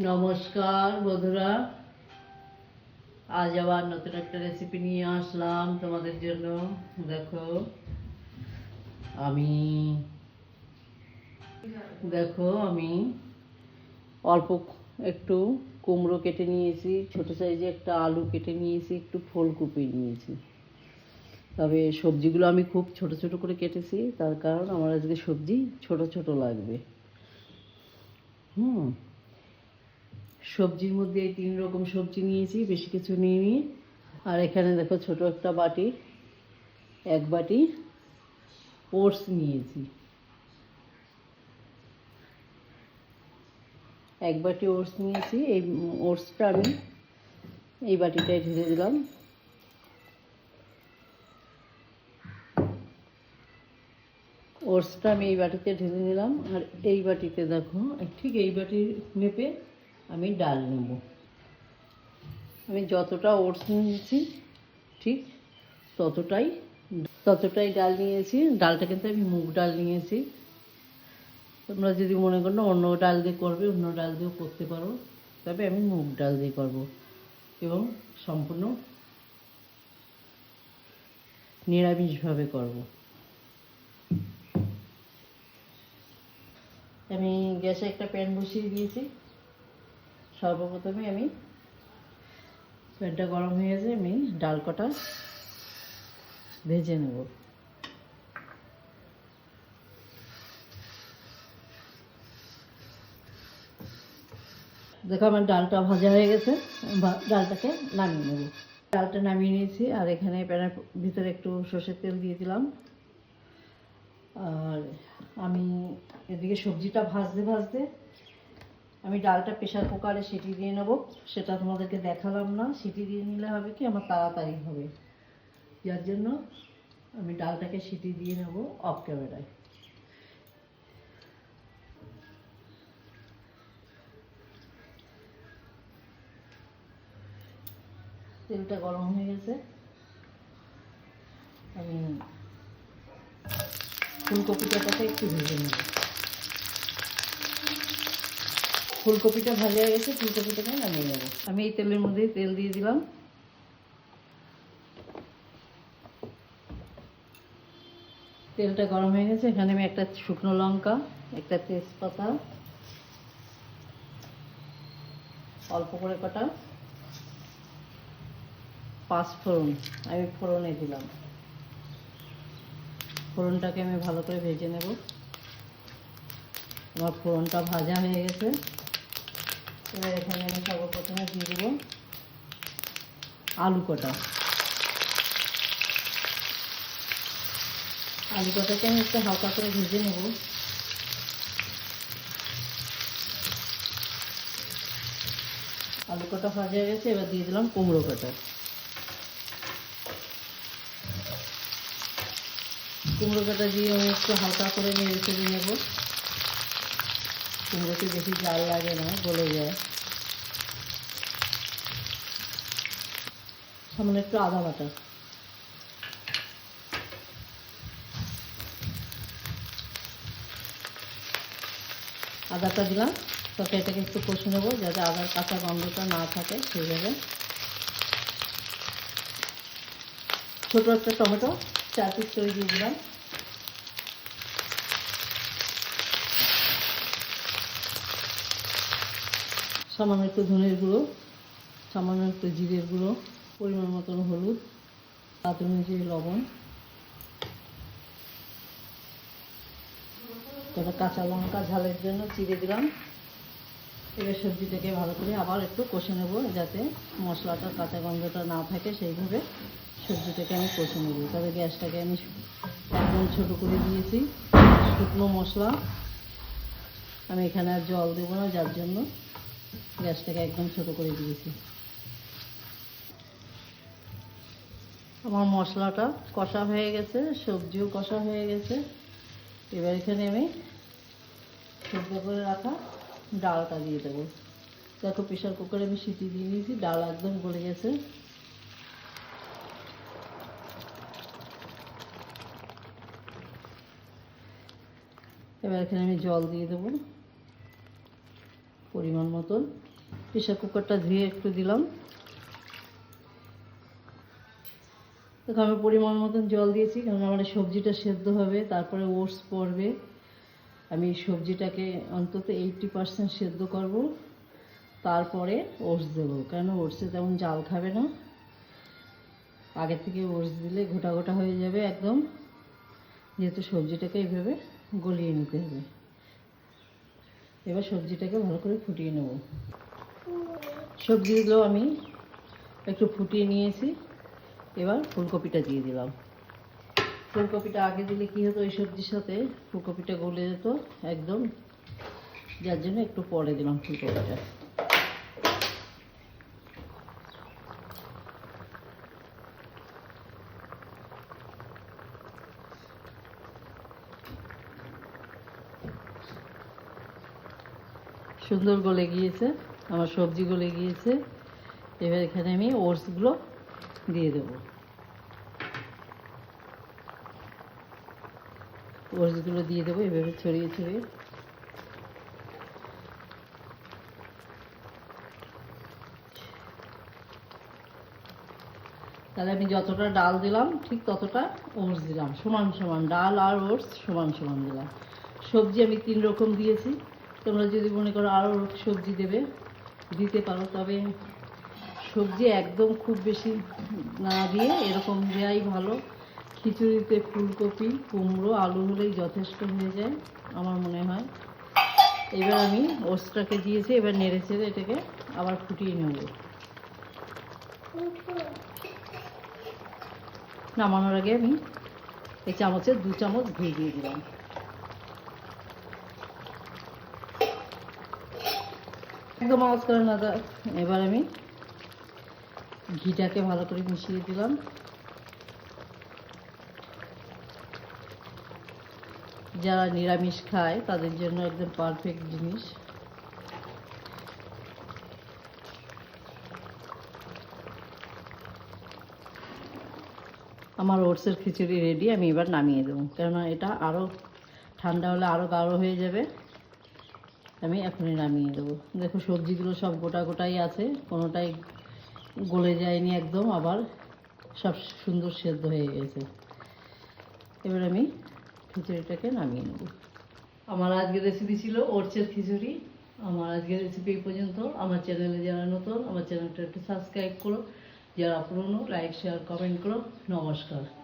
নমস্কার, বন্ধুরা। আজ আবার নতুন একটা রেসিপি নিয়ে আসলাম তোমাদের জন্য। দেখো, আমি দেখো, আমি অল্প একটু কুমড়ো কেটে নিয়েছি, ছোট সাইজে একটা আলু কেটে নিয়েছি, একটু ফুলকপি নিয়েছি। তবে সবজিগুলো আমি খুব ছোট ছোট করে কেটেছি, তার কারণ আমার আজকে সবজি ছোট ছোট লাগবে। হুম। সবজির মধ্যে এই তিন রকম সবজি নিয়েছি, বেশি কিছু নিইনি। আর এখানে দেখো ছোট একটা বাটি, এক বাটি ওটস নিয়েছি। এক বাটি ওটস নিয়েছি, এই ওটসটা আমি এই বাটিটায় ঢেলে দিলাম। ওটসটা আমি এই বাটিতে ঢেলে নিলাম। আর এই বাটিতে দেখো, ঠিক এই বাটির মেপে আমি ডাল নেব। আমি যতটা ওটস নিয়েছি, ঠিক ততটাই ততটাই ডাল নিয়েছি। ডালটা কিন্তু আমি মুগ ডাল নিয়েছি। তোমরা যদি মনে করো অন্য ডাল দিয়ে করবে, অন্য ডাল দিয়েও করতে পারো। তবে আমি মুগ ডাল দিয়ে করব এবং সম্পূর্ণ নিরামিষভাবে করব। আমি গ্যাসে একটা প্যান বসিয়ে দিয়েছি। সর্বপ্রথমে আমি প্যানটা গরম হয়ে গেছে, আমি ডাল কটা ভেজে নেব। দেখো আমার ডালটা ভাজা হয়ে গেছে ডালটাকে নামিয়ে নেব। ডালটা নামিয়ে নিয়েছি, আর এখানে প্যানের ভিতরে একটু সর্ষের তেল দিয়ে দিলাম আর আমি এদিকে সবজিটা ভাজতে ভাজতে আমি ডালটা প্রেশার কুকারে সিটি দিয়ে নেব। সেটা তোমাদেরকে দেখালাম না। সিটি দিয়ে নিলে হবে কি? আমার তাড়াতাড়ি হবে। যার জন্য আমি ডালটাকে সিটি দিয়ে নেব অফ ক্যামেরায় তেলটা গরম হয়ে গেছে। আমি ফুলকপিটাকে একটু ভেজে নেব। ফুলকপিটা ভাজা হয়ে গেছে, ফুলকপিটাকে নামিয়ে নেব। আমি এই তেলের মধ্যে তেল দিয়ে দিলাম। তেলটা গরম হয়ে গেছে, এখানে আমি একটা শুকনো লঙ্কা, একটা তেজপাতা, অল্প করে কটা পাঁচ ফোড়ন, আমি ফোড়নে দিলাম। ফোড়নটাকে আমি ভালো করে ভেজে নেব। আমার ফোড়নটা ভাজা হয়ে গেছে। এবার এখানে আমি সর্বপ্রথমে দিয়ে দেবো আলু কটা। আলু কটাকে আমি একটু হালকা করে ভেজে নেব। আলু কটা ভাজা হয়ে গেছে, এবার দিয়ে দিলাম কুমড়ো কটা। কুমড়ো কাটা দিয়ে আমি একটু হালকা করে নেড়ে চেড়ে নেব। কুমড়োতে বেশি জাল লাগে না, গলে যায়। সামনে একটু আদা বাটা। আদাটা দিলাম, তরকারিটাকে একটু কষে নেব, যাতে আদার কাঁচা গন্ধটা না থাকে সেইভাবে ছোটো একটা টমেটো, চার পিস করে দিয়ে দিলাম। সামান্য একটু ধনের গুঁড়ো, সামান্য একটু জিরের গুঁড়ো, পরিমাণ মতন হলুদ তাতে অনুযায়ী লবণ কটা কাঁচা লঙ্কা ঝালের জন্য চিড়ে দিলাম। এবার সবজিটাকে ভালো করে আবার একটু কষে নেব যাতে মশলাটার কাঁচা গন্ধটা না থাকে, সেইভাবে সবজিটাকে আমি কষে নেব। তবে গ্যাসটাকে আমি একদম ছোটো করে দিয়েছি। শুকনো মশলা, আমি এখানে আর জল দেবো না, যার জন্য গ্যাসটাকে একদম ছোট করে দিয়েছি। আমার মশলাটা কষা হয়ে গেছে, সবজিও কষা হয়ে গেছে। এবার এখানে আমি সেদ্ধ করে রাখা ডালটা দিয়ে দেবো। দেখো প্রেশার কুকারে আমি সিটি দিয়ে নিয়েছি ডাল একদম গলে গেছে। এবার এখানে আমি জল দিয়ে দেবো। পরিমাণ মতন। প্রেশার কুকারটা ধুয়ে একটু দিলাম। দেখো, আমি পরিমাণ মতন জল দিয়েছি, কারণ আমার সবজিটা সেদ্ধ হবে, তারপরে ওটস পড়বে। আমি সবজিটাকে অন্তত এইটটি পার্সেন্ট সেদ্ধ করব। তারপরে ওটস দেবো, কেন ওটসে তেমন জাল খাবে না। আগে থেকে ওটস দিলে গোটা গোটা হয়ে যাবে একদম। যেহেতু সবজিটাকে এইভাবে গলিয়ে নিতে হবে। এবার সবজিটাকে ভালো করে ফুটিয়ে নেব। সবজিগুলো আমি একটু ফুটিয়ে নিয়েছি। এবার ফুলকপিটা দিয়ে দিলাম। ফুলকপিটা আগে দিলে কী হতো, ওই সবজির সাথে ফুলকপিটা গলে যেত একদম। যার জন্য একটু পরে দিলাম ফুলকপিটা। সুন্দর গলে গিয়েছে, আমার সবজি গলে গিয়েছে। এবার এখানে আমি ওটসগুলো দিয়ে দেবো। ওটসগুলো দিয়ে দেবো, এভাবে ছড়িয়ে ছড়িয়ে। তাহলে আমি যতটা ডাল দিলাম, ঠিক ততটা ওটস দিলাম। সমান সমান ডাল আর ওটস সমান সমান দিলাম। সবজি আমি তিন রকম দিয়েছি। তোমরা যদি মনে করো আরও সবজি দেবে, দিতে পারো। তবে সবজি একদম খুব বেশি না দিয়ে এরকম দেওয়াই ভালো। খিচুড়িতে ফুলকপি, কুমড়ো, আলু হলেই যথেষ্ট হয়ে যায়, আমার মনে হয়। এবার আমি ওটসটাকে দিয়েছি, এবার নেড়ে চেড়ে এটাকে আবার ফুটিয়ে নেব। নামানোর আগে আমি এই চামচের দু চামচ ঘি দিয়ে দিলাম। একদম আওয়াজ করে না এবার আমি ঘিটাকে ভালো করে মিশিয়ে দিলাম। যারা নিরামিষ খায়, তাদের জন্য একদম পারফেক্ট জিনিস। আমার ওটসের খিচুড়ি রেডি আমি এবার নামিয়ে দেবো। কেননা এটা আরও ঠান্ডা হলে আরও গাঢ় হয়ে যাবে। আমি এখনই নামিয়ে দেবো। দেখো সবজিগুলো সব গোটা গোটাই আছে, কোনোটাই গলে যায়নি একদম, আবার সব সুন্দর সেদ্ধ হয়ে গেছে। এবার আমি খিচুড়িটাকে নামিয়ে নেব। আমার আজকের রেসিপি ছিল ওটসের খিচুড়ি। আমার আজকের রেসিপি এই পর্যন্ত। আমার চ্যানেলে যারা নতুন, আমার চ্যানেলটা একটু সাবস্ক্রাইব করো। যারা পুরনো লাইক শেয়ার কমেন্ট করো। নমস্কার।